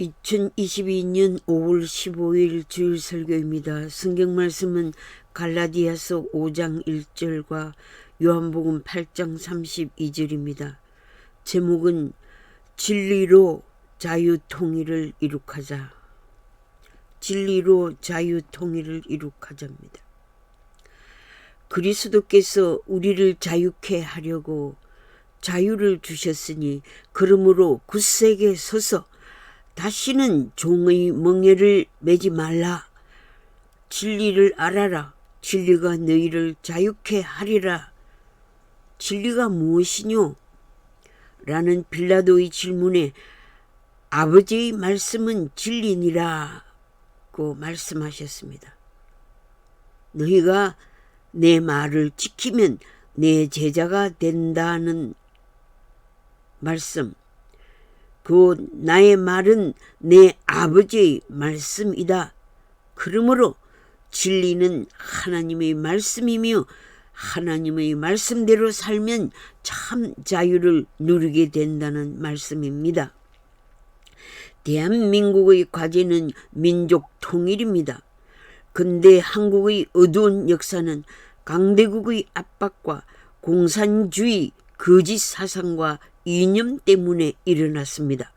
2022년 5월 15일 주일 설교입니다. 성경 말씀은 갈라디아서 5장 1절과 요한복음 8장 32절입니다. 제목은 진리로 자유 통일을 이룩하자. 진리로 자유 통일을 이룩하자입니다. 그리스도께서 우리를 자유케 하려고 자유를 주셨으니 그러므로 굳세게 서서 다시는 종의 멍에를 매지 말라. 진리를 알아라. 진리가 너희를 자유케 하리라. 진리가 무엇이뇨? 라는 빌라도의 질문에 아버지의 말씀은 진리니라 고 말씀하셨습니다. 너희가 내 말을 지키면 내 제자가 된다는 말씀. 그 나의 말은 내 아버지의 말씀이다. 그러므로 진리는 하나님의 말씀이며 하나님의 말씀대로 살면 참 자유를 누리게 된다는 말씀입니다. 대한민국의 과제는 민족 통일입니다. 근대 한국의 어두운 역사는 강대국의 압박과 공산주의 거짓 사상과 이념 때문에 일어났습니다.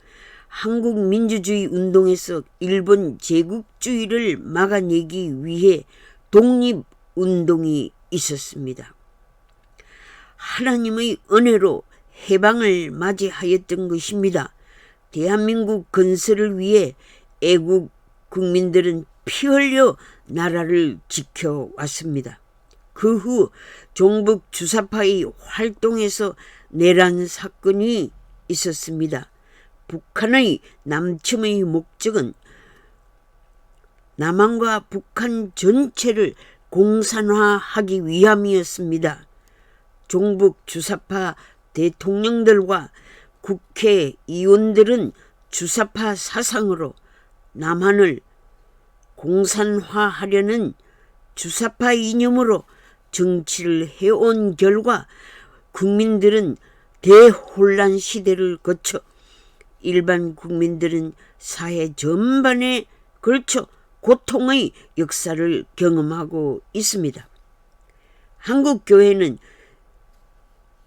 한국 민주주의 운동에서 일본 제국주의를 막아내기 위해 독립운동이 있었습니다. 하나님의 은혜로 해방을 맞이하였던 것입니다. 대한민국 건설을 위해 애국 국민들은 피 흘려 나라를 지켜왔습니다. 그 후 종북 주사파의 활동에서 내란 사건이 있었습니다. 북한의 남침의 목적은 남한과 북한 전체를 공산화하기 위함이었습니다. 종북 주사파 대통령들과 국회의원들은 주사파 사상으로 남한을 공산화하려는 주사파 이념으로 정치를 해온 결과 국민들은 대혼란 시대를 거쳐 일반 국민들은 사회 전반에 걸쳐 고통의 역사를 경험하고 있습니다. 한국 교회는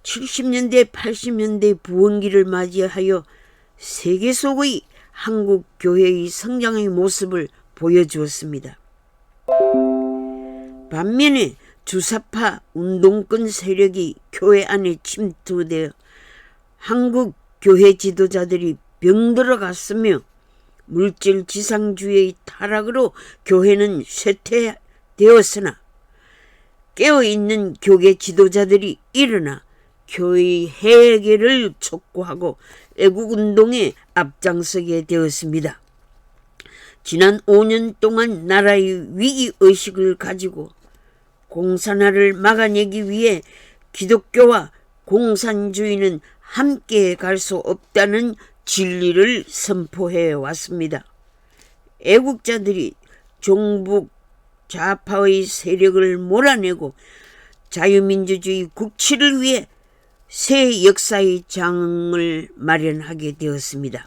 70년대, 80년대 부흥기를 맞이하여 세계 속의 한국 교회의 성장의 모습을 보여주었습니다. 반면에 주사파 운동권 세력이 교회 안에 침투되어 한국 교회 지도자들이 병들어 갔으며 물질 지상주의의 타락으로 교회는 쇠퇴되었으나 깨어있는 교계 지도자들이 일어나 교회의 해결을 촉구하고 애국운동에 앞장서게 되었습니다. 지난 5년 동안 나라의 위기의식을 가지고 공산화를 막아내기 위해 기독교와 공산주의는 함께 갈 수 없다는 진리를 선포해 왔습니다. 애국자들이 종북 좌파의 세력을 몰아내고 자유민주주의 국치를 위해 새 역사의 장을 마련하게 되었습니다.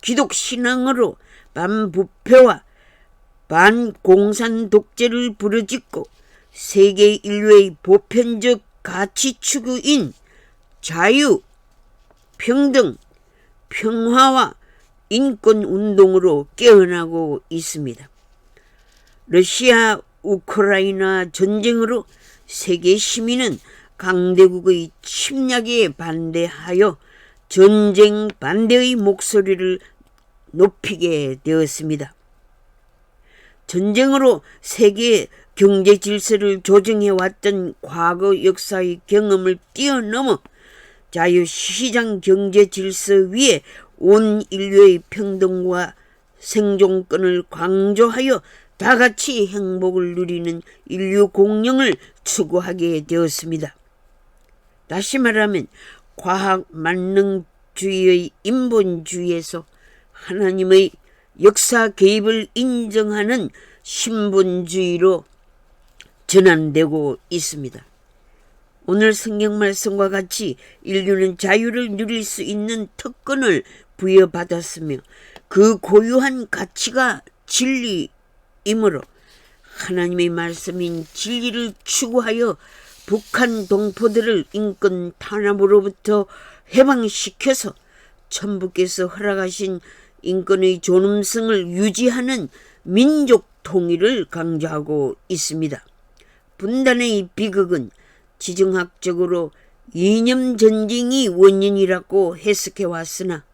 기독 신앙으로 반부패와 반공산 독재를 부르짖고 세계 인류의 보편적 가치 추구인 자유, 평등, 평화와 인권 운동으로 깨어나고 있습니다. 러시아 우크라이나 전쟁으로 세계 시민은 강대국의 침략에 반대하여 전쟁 반대의 목소리를 높이게 되었습니다. 전쟁으로 세계 경제 질서를 조정해 왔던 과거 역사의 경험을 뛰어넘어 자유시장 경제 질서 위에 온 인류의 평등과 생존권을 강조하여 다 같이 행복을 누리는 인류 공영을 추구하게 되었습니다. 다시 말하면 과학 만능주의의 인본주의에서 하나님의 역사 개입을 인정하는 신본주의로 전환되고 있습니다. 오늘 성경 말씀과 같이 인류는 자유를 누릴 수 있는 특권을 부여받았으며 그 고유한 가치가 진리이므로 하나님의 말씀인 진리를 추구하여 북한 동포들을 인권 탄압으로부터 해방시켜서 천부께서 허락하신 인권의 존엄성을 유지하는 민족 통일을 강조하고 있습니다. 분단의 비극은 지정학적으로 이념 전쟁이 원인이라고 해석해 왔으나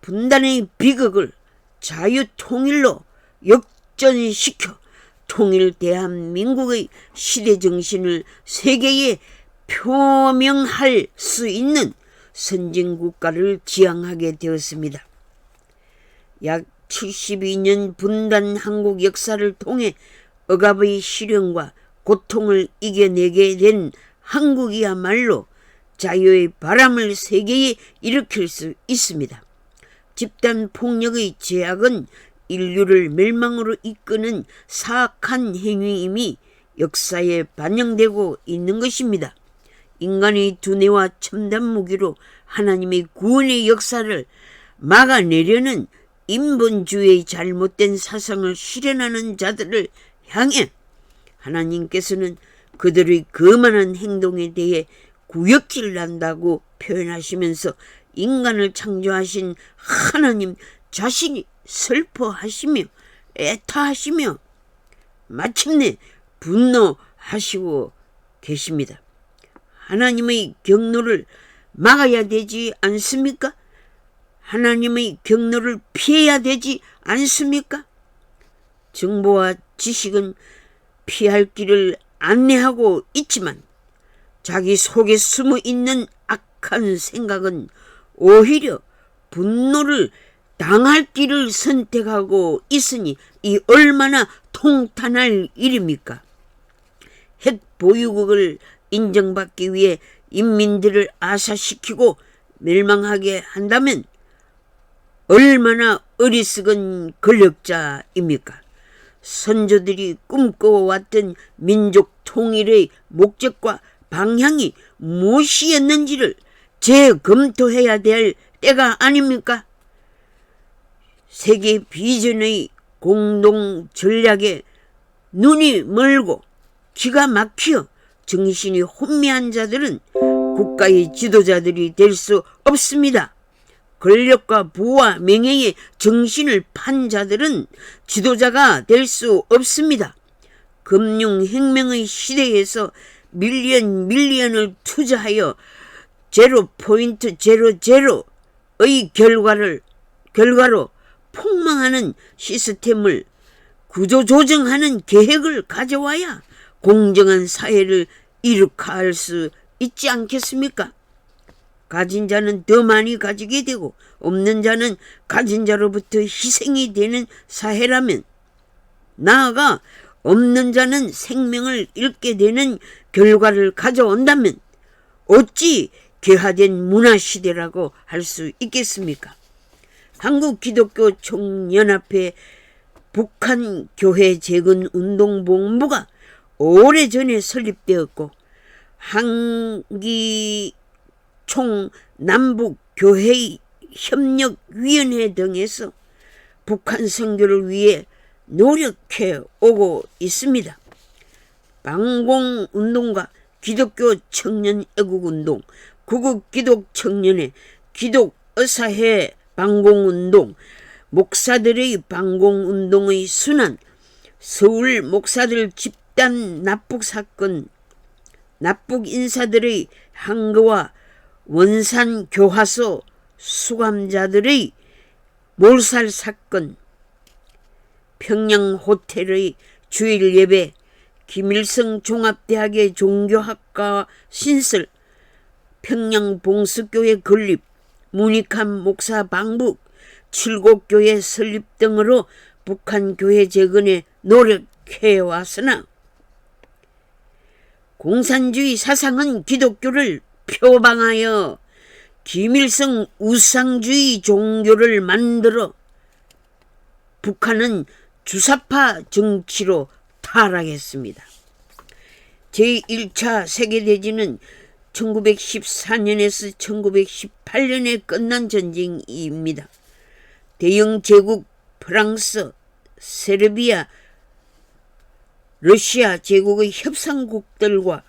분단의 비극을 자유 통일로 역전시켜 통일 대한민국의 시대 정신을 세계에 표명할 수 있는 선진 국가를 지향하게 되었습니다. 약 72년 분단 한국 역사를 통해 억압의 시련과 고통을 이겨내게 된 한국이야말로 자유의 바람을 세계에 일으킬 수 있습니다. 집단 폭력의 제약은 인류를 멸망으로 이끄는 사악한 행위임이 역사에 반영되고 있는 것입니다. 인간의 두뇌와 첨단 무기로 하나님의 구원의 역사를 막아내려는 인본주의의 잘못된 사상을 실현하는 자들을 향해 하나님께서는 그들의 거만한 행동에 대해 구역질 난다고 표현하시면서 인간을 창조하신 하나님 자신이 슬퍼하시며 애타하시며 마침내 분노하시고 계십니다. 하나님의 경로를 막아야 되지 않습니까? 하나님의 경로를 피해야 되지 않습니까? 정보와 지식은 피할 길을 안내하고 있지만 자기 속에 숨어 있는 악한 생각은 오히려 분노를 당할 길을 선택하고 있으니 이 얼마나 통탄할 일입니까? 핵 보유국을 인정받기 위해 인민들을 아사시키고 멸망하게 한다면 얼마나 어리석은 권력자입니까? 선조들이 꿈꿔왔던 민족 통일의 목적과 방향이 무엇이었는지를 재검토해야 될 때가 아닙니까? 세계 비전의 공동 전략에 눈이 멀고 기가 막혀 정신이 혼미한 자들은 국가의 지도자들이 될 수 없습니다. 권력과 부와 명예에 정신을 판 자들은 지도자가 될 수 없습니다. 금융혁명의 시대에서 밀리언 밀리언을 투자하여 제로 포인트 제로 제로의 결과를 결과로 폭망하는 시스템을 구조 조정하는 계획을 가져와야 공정한 사회를 이룩할 수 있지 않겠습니까? 가진 자는 더 많이 가지게 되고 없는 자는 가진 자로부터 희생이 되는 사회라면 나아가 없는 자는 생명을 잃게 되는 결과를 가져온다면 어찌 개화된 문화시대라고 할 수 있겠습니까? 한국 기독교 총연합회 북한 교회 재건 운동 본부가 오래전에 설립되었고 한기 총 남북 교회 협력위원회 등에서 북한 선교를 위해 노력해 오고 있습니다. 방공운동과 기독교 청년 애국운동, 구국 기독 청년회, 기독 의사회 방공운동, 목사들의 방공운동의 순환, 서울 목사들 집단 납북 사건, 납북 인사들의 항거와 원산 교화소 수감자들의 몰살 사건, 평양 호텔의 주일 예배, 김일성 종합대학의 종교학과 신설, 평양 봉수교회 건립, 문익한 목사 방북, 칠곡교회 설립 등으로 북한 교회 재건에 노력해 왔으나 공산주의 사상은 기독교를 표방하여 김일성 우상주의 종교를 만들어 북한은 주사파 정치로 타락했습니다. 제1차 세계대전은 1914년에서 1918년에 끝난 전쟁입니다. 대영 제국 프랑스, 세르비아, 러시아 제국의 협상국들과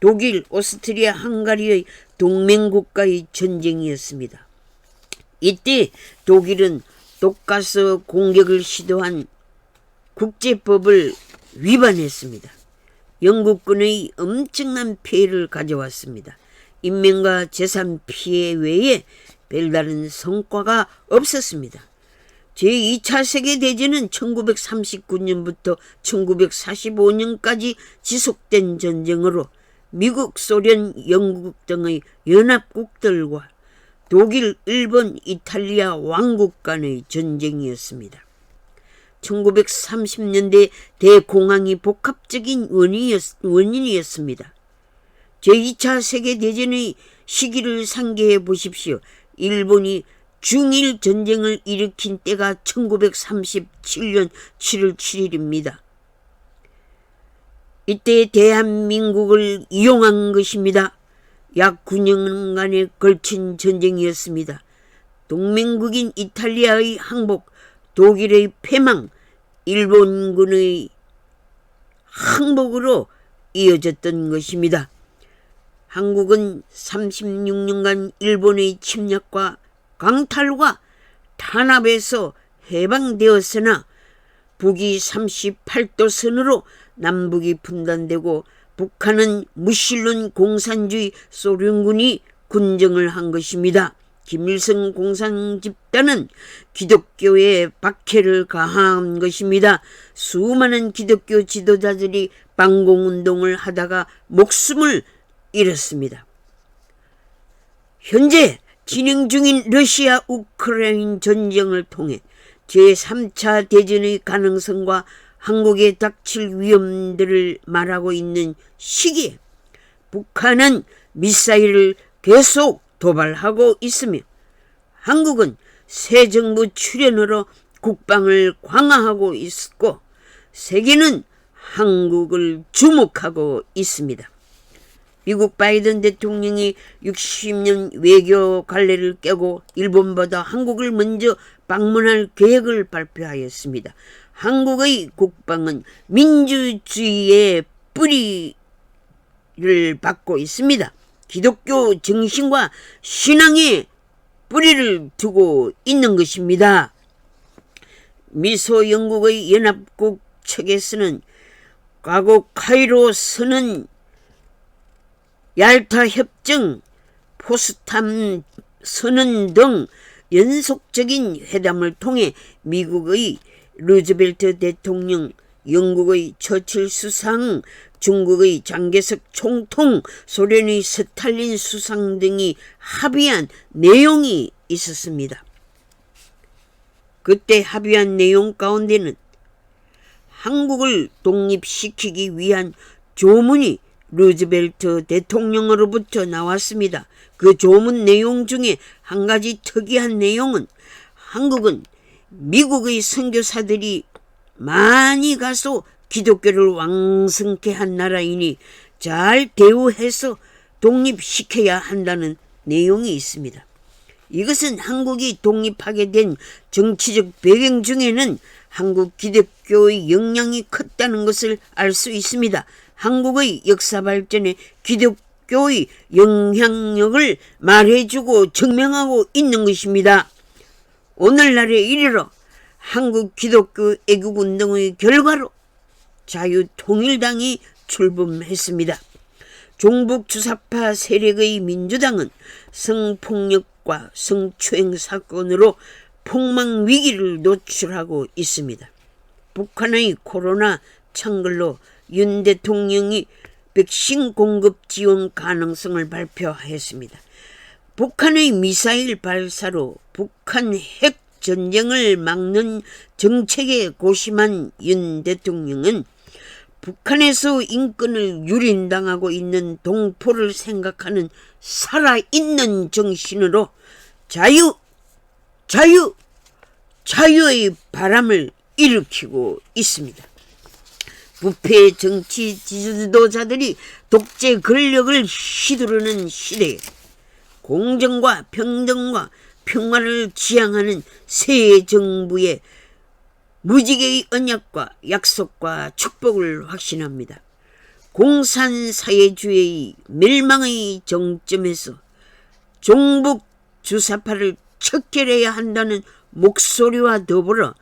독일, 오스트리아, 헝가리의 동맹국가의 전쟁이었습니다. 이때 독일은 독가스 공격을 시도한 국제법을 위반했습니다. 영국군의 엄청난 피해를 가져왔습니다. 인명과 재산 피해 외에 별다른 성과가 없었습니다. 제2차 세계대전은 1939년부터 1945년까지 지속된 전쟁으로 미국, 소련, 영국 등의 연합국들과 독일, 일본, 이탈리아 왕국 간의 전쟁이었습니다. 1930년대 대공황이 복합적인 원인이었 습니다. 제2차 세계대전의 시기를 상기해 보십시오. 일본이 중일 전쟁을 일으킨 때가 1937년 7월 7일입니다. 이때 대한민국을 이용한 것입니다. 약 9년간에 걸친 전쟁이었습니다. 동맹국인 이탈리아의 항복, 독일의 패망, 일본군의 항복으로 이어졌던 것입니다. 한국은 36년간 일본의 침략과 강탈과 탄압에서 해방되었으나 북이 38도 선으로 남북이 분단되고 북한은 무신론 공산주의 소련군이 군정을 한 것입니다. 김일성 공산 집단은 기독교에 박해를 가한 것입니다. 수많은 기독교 지도자들이 반공운동을 하다가 목숨을 잃었습니다. 현재 진행 중인 러시아 우크라이나 전쟁을 통해 제3차 대전의 가능성과 한국에 닥칠 위험들을 말하고 있는 시기에 북한은 미사일을 계속 도발하고 있으며 한국은 새 정부 출연으로 국방을 강화하고 있고 세계는 한국을 주목하고 있습니다. 미국 바이든 대통령이 60년 외교 관례를 깨고 일본보다 한국을 먼저 방문할 계획을 발표하였습니다. 한국의 국방은 민주주의의 뿌리를 받고 있습니다. 기독교 정신과 신앙의 뿌리를 두고 있는 것입니다. 미소 영국의 연합국 측에서는 과거 카이로 선언 얄타 협정, 포스탐 선언 등 연속적인 회담을 통해 미국의 루즈벨트 대통령, 영국의 처칠 수상, 중국의 장개석 총통, 소련의 스탈린 수상 등이 합의한 내용이 있었습니다. 그때 합의한 내용 가운데는 한국을 독립시키기 위한 조문이 루즈벨트 대통령으로부터 나왔습니다. 그 조문 내용 중에 한 가지 특이한 내용은 한국은 미국의 선교사들이 많이 가서 기독교를 왕성케 한 나라이니 잘 대우해서 독립시켜야 한다는 내용이 있습니다. 이것은 한국이 독립하게 된 정치적 배경 중에는 한국 기독교의 영향이 컸다는 것을 알 수 있습니다. 한국의 역사 발전에 기독교의 영향력을 말해주고 증명하고 있는 것입니다. 오늘날에 이르러 한국 기독교 애국운동의 결과로 자유통일당이 출범했습니다. 종북 주사파 세력의 민주당은 성폭력과 성추행 사건으로 폭망 위기를 노출하고 있습니다. 북한의 코로나 창글로 윤 대통령이 백신 공급 지원 가능성을 발표했습니다. 북한의 미사일 발사로 북한 핵 전쟁을 막는 정책에 고심한 윤 대통령은 북한에서 인권을 유린당하고 있는 동포를 생각하는 살아있는 정신으로 자유, 자유, 자유의 바람을 일으키고 있습니다. 부패 정치 지도자들이 독재 권력을 휘두르는 시대에 공정과 평등과 평화를 지향하는 새 정부의 무지개의 언약과 약속과 축복을 확신합니다. 공산사회주의의 멸망의 정점에서 종북 주사파를 척결해야 한다는 목소리와 더불어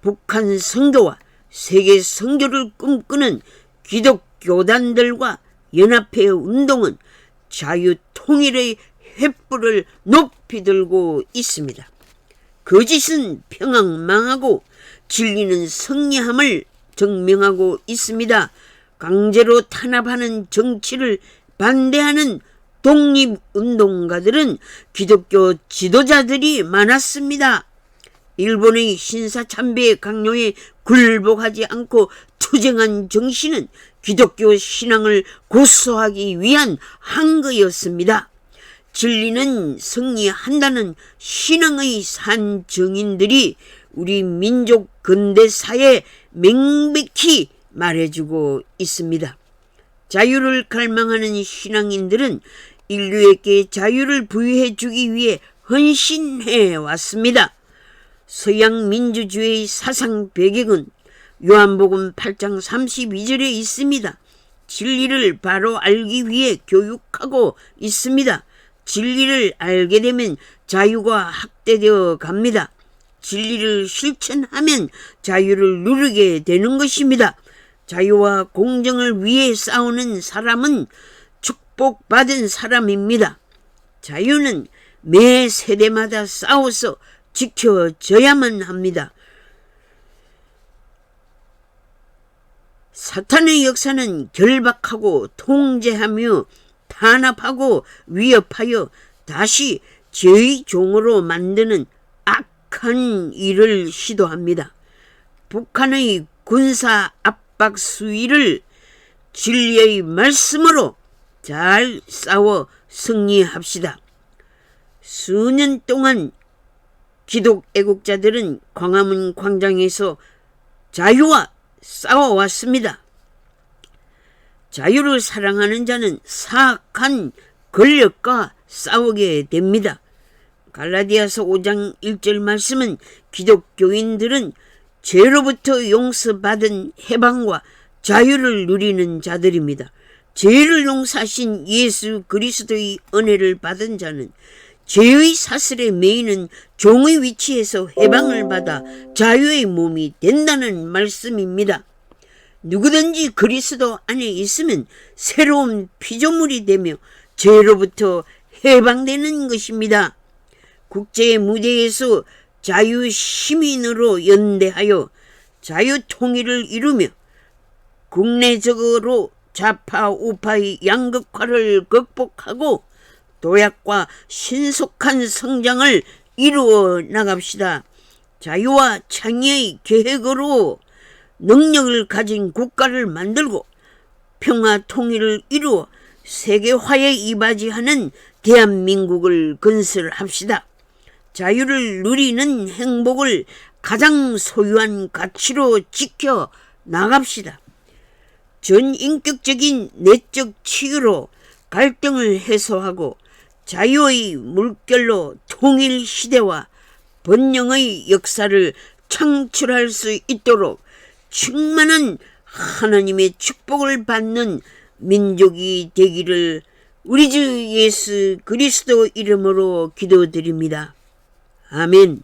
북한 선교와 세계 선교를 꿈꾸는 기독교단들과 연합회 운동은 자유 통일의 횃불을 높이 들고 있습니다. 거짓은 평앙망하고 진리는 승리함을 증명하고 있습니다. 강제로 탄압하는 정치를 반대하는 독립운동가들은 기독교 지도자들이 많았습니다. 일본의 신사참배 강요에 굴복하지 않고 투쟁한 정신은 기독교 신앙을 고소하기 위한 한거였습니다. 진리는 승리한다는 신앙의 산 증인들이 우리 민족 근대사에 명백히 말해주고 있습니다. 자유를 갈망하는 신앙인들은 인류에게 자유를 부여해 주기 위해 헌신해 왔습니다. 서양 민주주의 사상 배경은 요한복음 8장 32절에 있습니다. 진리를 바로 알기 위해 교육하고 있습니다. 진리를 알게 되면 자유가 확대되어 갑니다. 진리를 실천하면 자유를 누리게 되는 것입니다. 자유와 공정을 위해 싸우는 사람은 축복받은 사람입니다. 자유는 매 세대마다 싸워서 지켜져야만 합니다. 사탄의 역사는 결박하고 통제하며 탄압하고 위협하여 다시 죄의 종으로 만드는 악한 일을 시도합니다. 북한의 군사 압박 수위를 진리의 말씀으로 잘 싸워 승리합시다. 수년 동안 기독 애국자들은 광화문 광장에서 자유와 싸워왔습니다. 자유를 사랑하는 자는 사악한 권력과 싸우게 됩니다. 갈라디아서 5장 1절 말씀은 기독교인들은 죄로부터 용서받은 해방과 자유를 누리는 자들입니다. 죄를 용서하신 예수 그리스도의 은혜를 받은 자는 죄의 사슬에 매이는 종의 위치에서 해방을 받아 자유의 몸이 된다는 말씀입니다. 누구든지 그리스도 안에 있으면 새로운 피조물이 되며 죄로부터 해방되는 것입니다. 국제 무대에서 자유 시민으로 연대하여 자유 통일을 이루며 국내적으로 좌파 우파의 양극화를 극복하고 도약과 신속한 성장을 이루어 나갑시다. 자유와 창의의 계획으로 능력을 가진 국가를 만들고 평화 통일을 이루어 세계화에 이바지하는 대한민국을 건설합시다. 자유를 누리는 행복을 가장 소유한 가치로 지켜 나갑시다. 전인격적인 내적 치유로 갈등을 해소하고 자유의 물결로 통일 시대와 번영의 역사를 창출할 수 있도록 충만한 하나님의 축복을 받는 민족이 되기를 우리 주 예수 그리스도 이름으로 기도드립니다. 아멘.